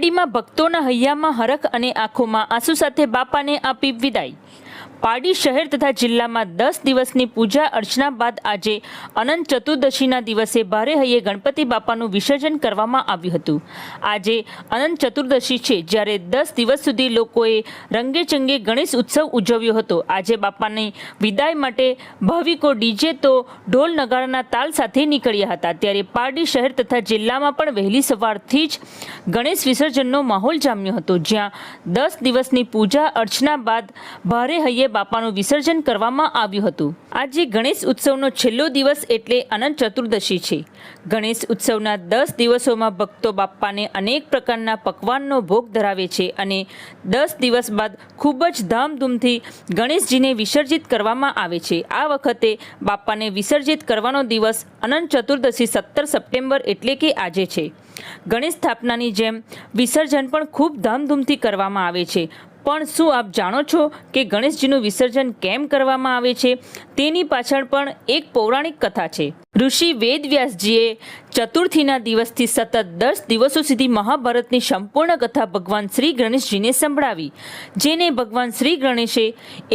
પારડીમાં ભક્તોના હૈયામાં હરખ અને આંખોમાં આંસુ સાથે બાપાને આપી વિદાય. પારડી શહેર તથા જિલ્લામાં દસ દિવસની પૂજા અર્ચના બાદ આજે અનંત ચતુર્દશીના દિવસે ભારે હૈયે ગણપતિ બાપાનું વિસર્જન કરવામાં આવ્યું હતું. આજે અનંત ચતુર્દશી છે, જ્યારે દસ દિવસ સુધી લોકોએ રંગેચંગે ગણેશ ઉત્સવ ઉજવ્યો હતો. આજે બાપાની વિદાય માટે ભાવિકો ડીજે તો ઢોલ નગારાના તાલ સાથે નીકળ્યા હતા. ત્યારે પારડી શહેર તથા જિલ્લામાં પણ વહેલી સવારથી જ ગણેશ વિસર્જનનો માહોલ જામ્યો હતો, જ્યાં દસ દિવસની પૂજા અર્ચના બાદ ભારે હૈયે બાપાનું વિસર્જન કરવામાં આવ્યું હતું. આજે ગણેશ ઉત્સવનો છેલ્લો દિવસ એટલે અનંત ચતુર્દશી છે. ગણેશ ઉત્સવના દસ દિવસોમાં ભક્તો બાપાને અનેક પ્રકારના પકવાનનો ભોગ ધરાવે છે અને દસ દિવસ બાદ ખૂબ જ ધામધૂમથી ગણેશજીને વિસર્જિત કરવામાં આવે છે. આ વખતે બાપાને વિસર્જિત કરવાનો દિવસ અનંત ચતુર્દશી સત્તર સપ્ટેમ્બર એટલે કે આજે છે. ગણેશ સ્થાપનાની જેમ વિસર્જન પણ ખૂબ ધામધૂમથી કરવામાં આવે છે. પણ શું આપ જાણો છો કે ગણેશજીનું વિસર્જન કેમ કરવામાં આવે છે? તેની પાછળ પણ એક પૌરાણિક કથા છે. ઋષિ વેદવ્યાસજીએ ચતુર્થીના દિવસથી સતત દસ દિવસો સુધી મહાભારતની સંપૂર્ણ કથા ભગવાન શ્રી ગણેશજીને સંભળાવી. જેને ભગવાન શ્રી ગણેશે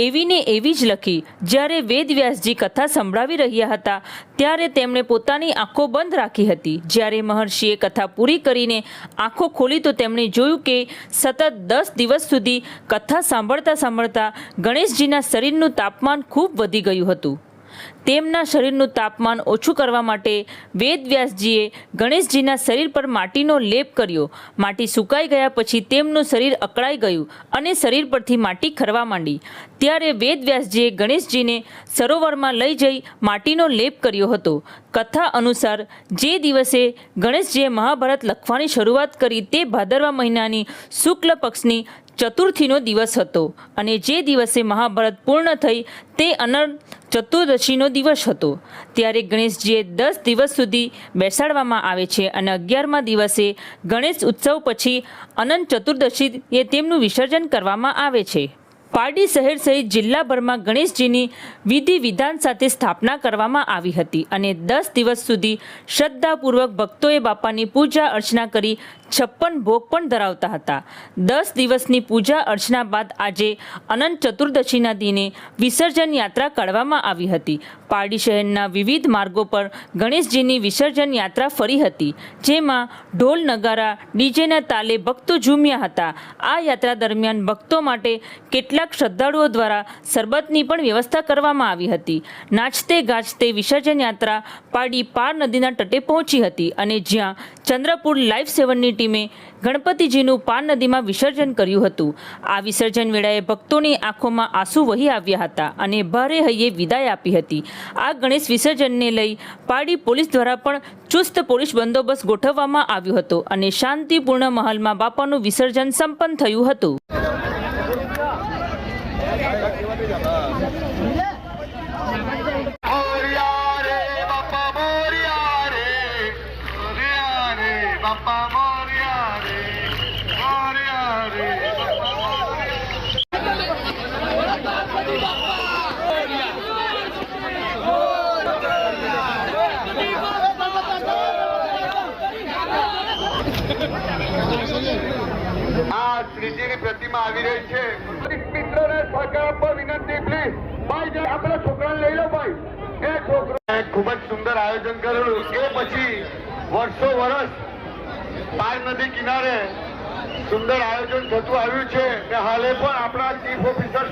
એવીને એવી જ લખી, જ્યારે વેદવ્યાસજી કથા સંભળાવી રહ્યા હતા, ત્યારે તેમણે પોતાની આંખો બંધ રાખી હતી. જ્યારે મહર્ષિએ કથા પૂરી કરીને આંખો ખોલી, તો તેમણે જોયું કે સતત દસ દિવસ સુધી કથા સાંભળતા સાંભળતા ગણેશજીના શરીરનું તાપમાન ખૂબ વધી ગયું હતું. તેમના શરીરનું તાપમાન ઓછું કરવા માટે વેદવ્યાસજીએ ગણેશજીના શરીર પર માટીનો લેપ કર્યો. માટી સુકાઈ ગયા પછી તેમનું શરીર અકળાઈ ગયું અને શરીર પરથી માટી ખરવા માંડી. ત્યારે વેદવ્યાસજીએ ગણેશજીને સરોવરમાં લઈ જઈ માટીનો લેપ કર્યો હતો. કથા અનુસાર જે દિવસે ગણેશજીએ મહાભારત લખવાની શરૂઆત કરી તે ભાદરવા મહિનાની શુક્લ પક્ષની ચતુર્થીનો દિવસ હતો અને જે દિવસે મહાભારત પૂર્ણ થઈ તે અનંત ચતુર્દશીનો દિવસ હતો. ત્યારે ગણેશજીએ દસ દિવસ સુધી બેસાડવામાં આવે છે અને અગિયારમા દિવસે ગણેશ ઉત્સવ પછી અનંત ચતુર્દશીએ તેમનું વિસર્જન કરવામાં આવે છે. પારડી શહેર સહિત જિલ્લાભરમાં ગણેશજીની વિધિ વિધાન સાથે સ્થાપના કરવામાં આવી હતી અને દસ દિવસ સુધી શ્રદ્ધાપૂર્વક ભક્તોએ બાપાની પૂજા અર્ચના કરી છપ્પન ભોગ પણ ધરાવતા હતા. દસ દિવસની પૂજા અર્ચના બાદ આજે અનંત ચતુર્દશીના દિને વિસર્જન યાત્રા કાઢવામાં આવી હતી. પારડી શહેરના વિવિધ માર્ગો પર ગણેશજીની વિસર્જન યાત્રા ફરી હતી, જેમાં ઢોલ નગારા, ડીજેના તાલે ભક્તો ઝૂમ્યા હતા. આ યાત્રા દરમિયાન ભક્તો માટે કેટલાક શ્રદ્ધાળુઓ દ્વારા શરબતની પણ વ્યવસ્થા કરવામાં આવી હતી. નાચતે ગાજતે વિસર્જન યાત્રા પારડી પાર નદીના તટે પહોંચી હતી અને જ્યાં ચંદ્રપુર લાઈફ સેવનની ટીમે ગણપતિજીનું પાન નદીમાં વિસર્જન કર્યું હતું. આ વિસર્જન વેળાએ ભક્તોની આંખોમાં આંસુ વહી આવ્યા હતા અને ભારે હૈયે વિદાય આપી હતી. આ ગણેશ વિસર્જનને લઈ પાડી પોલીસ દ્વારા પણ ચુસ્ત પોલીસ બંદોબસ્ત ગોઠવવામાં આવ્યો હતો અને શાંતિપૂર્ણ મહાલમાં બાપાનું વિસર્જન સંપન્ન થયું હતું. શ્રીજીની પ્રતિમા આવી રહી છે. મિત્રોને સહકાર આપવા વિનંતી પ્લીઝ ભાઈ આપણા છોકરાને લઈ લો ભાઈ. એ છોકરો ખૂબ જ સુંદર આયોજન કરેલું. એ પછી વર્ષો વર્ષ પાર નદી કિનારે સુંદર આયોજન થતું આવ્યું છે. ને હાલે પણ આપણા ચીફ ઓફિસર